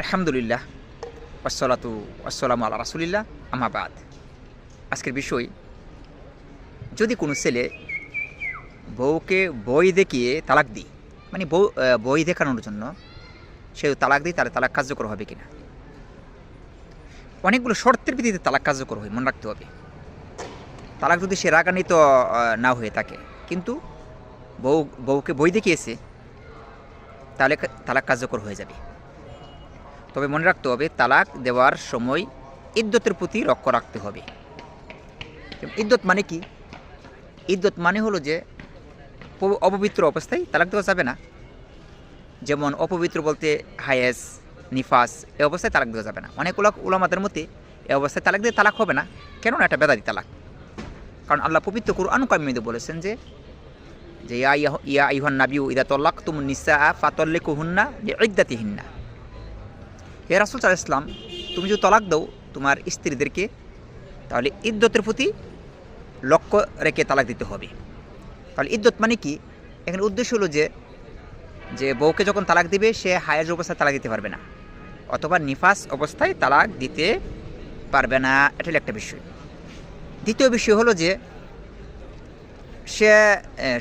আলহামদুলিল্লাহ আসসালাতু আসসালামু আল্লাহ রাসুলিল্লাহ আমাবাদ আজকের বিষয়, যদি কোনো ছেলে বউকে বই দেখিয়ে তালাক দিই মানে বউ বই দেখানোর জন্য সে তালাক দিই তাহলে তালাক কার্যকর হবে কিনা? অনেকগুলো শর্তের ভিত্তিতে তালাক কার্যকর হয়, মনে রাখতে হবে। তালাক যদি সে রাগান্বিত না হয়ে থাকে, কিন্তু বউ, বউকে বই দেখিয়েছে, তাহলে তালাক কার্যকর হয়ে যাবে। তবে মনে রাখতে হবে, তালাক দেওয়ার সময় ইদ্যতের প্রতি লক্ষ্য রাখতে হবে। ইদ্যত মানে কি? ইদ্যত মানে হলো যে অপবিত্র অবস্থায় তালাক দেওয়া যাবে না। যেমন অপবিত্র বলতে হায়েস, নিফাস, এ অবস্থায় তালাক দেওয়া যাবে না। অনেক উলা- উলামাদের মতে এ অবস্থায় তালাক দিয়ে তালাক হবে না। কেননা এটা বেদাদি তালাক। কারণ আল্লাহ পবিত্র কুরআন কামিদে বলেছেন যে যে ইয়া ইয়া- ইহান নাবিউ ইদা তল্লাক তুম নিসা ফাতল্লে কুহুন্না ইদ্দাতি হিন্না হে রাসুল সাল ইসলাম তুমি যদি তলাক দাও তোমার স্ত্রীদেরকে, তাহলে ইদ্যতের প্রতি লক্ষ্য রেখে তালাক দিতে হবে। তাহলে ইদ্যত মানে কি? এখানে উদ্দেশ্য হলো যে যে বউকে যখন তালাক দিবে, সে হায়াজ অবস্থায় তালাক দিতে পারবে না, অথবা নিফাস অবস্থায় তালাক দিতে পারবে না, এটা একটা বিষয়। দ্বিতীয় বিষয় হলো যে, সে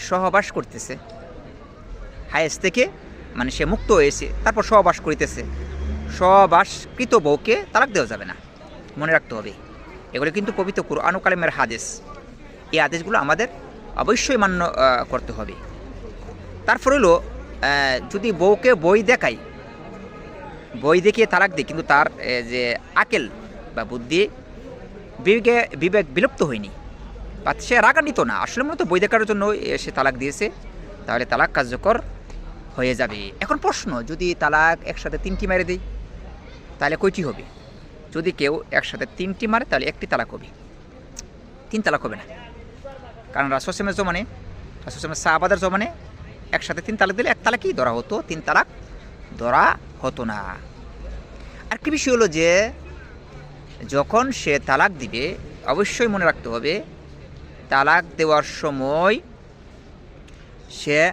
সহবাস করতেছে হায়েস থেকে মানে সে মুক্ত হয়েছে, তারপর সহবাস করিতেছে। সহবাসকৃত বউকে তালাক দেওয়া যাবে না। মনে রাখতে হবে, এগুলো কিন্তু পবিত্র কুরআন কালিমের হাদিস। এই আদেশগুলো আমাদের অবশ্যই মান্য করতে হবে। তারপর হলো যদি বউকে বই দেখাই, বই দেখিয়ে তালাক দিই কিন্তু তার যে আকেল বা বুদ্ধি বিবেকে, বিবেক বিলুপ্ত হয়নি, বা সে রাগান্বিত না, আসলে মূলত বই দেখার জন্য সে তালাক দিয়েছে, তাহলে তালাক কার্যকর হয়ে যাবে। এখন প্রশ্ন, যদি তালাক একসাথে তিনটি মেরে দিই তাহলে কয়টি হবে? যদি কেউ একসাথে তিনটি মারে, তাহলে একটি তালাক হবে। তিন তালাক হবে না। কারণ রাসোসেমের জমানে রাসোসেমের সাহাবাদের জমানে একসাথে তিন তালাক দিলে এক তালাকই ধরা হতো, তিন তালাক ধরা হতো না। আর কি বিষয় হলো যে, যখন সে তালাক দিবে, অবশ্যই মনে রাখতে হবে, তালাক দেওয়ার সময় সে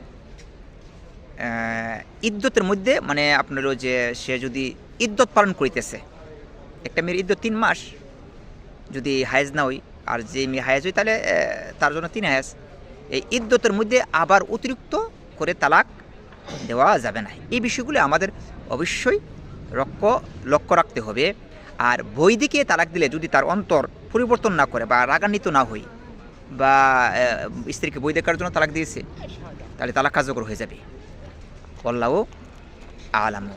ইদ্যতের মধ্যে মানে আপনার ওই যে সে যদি ইদ্যত পালন করিতেছে। একটা মেয়ের ইদ্যত তিন মাস। যদি হায়েজ না হই, আর যে মেয়ে হায়েজ হই, তাহলে তার জন্য তিন হায়েজ। এই ইদ্যতের মধ্যে আবার অতিরিক্ত করে তালাক দেওয়া যাবে না। এই বিষয়গুলি আমাদের অবশ্যই লক্ষ্য লক্ষ্য রাখতে হবে। আর বই দিকে তালাক দিলে যদি তার অন্তর পরিবর্তন না করে বা রাগান্বিত না হই, বা স্ত্রীকে বই দেখার জন্য তালাক দিয়েছে, তাহলে তালাক কার্যকর হয়ে যাবে। আল্লাহ আলামু।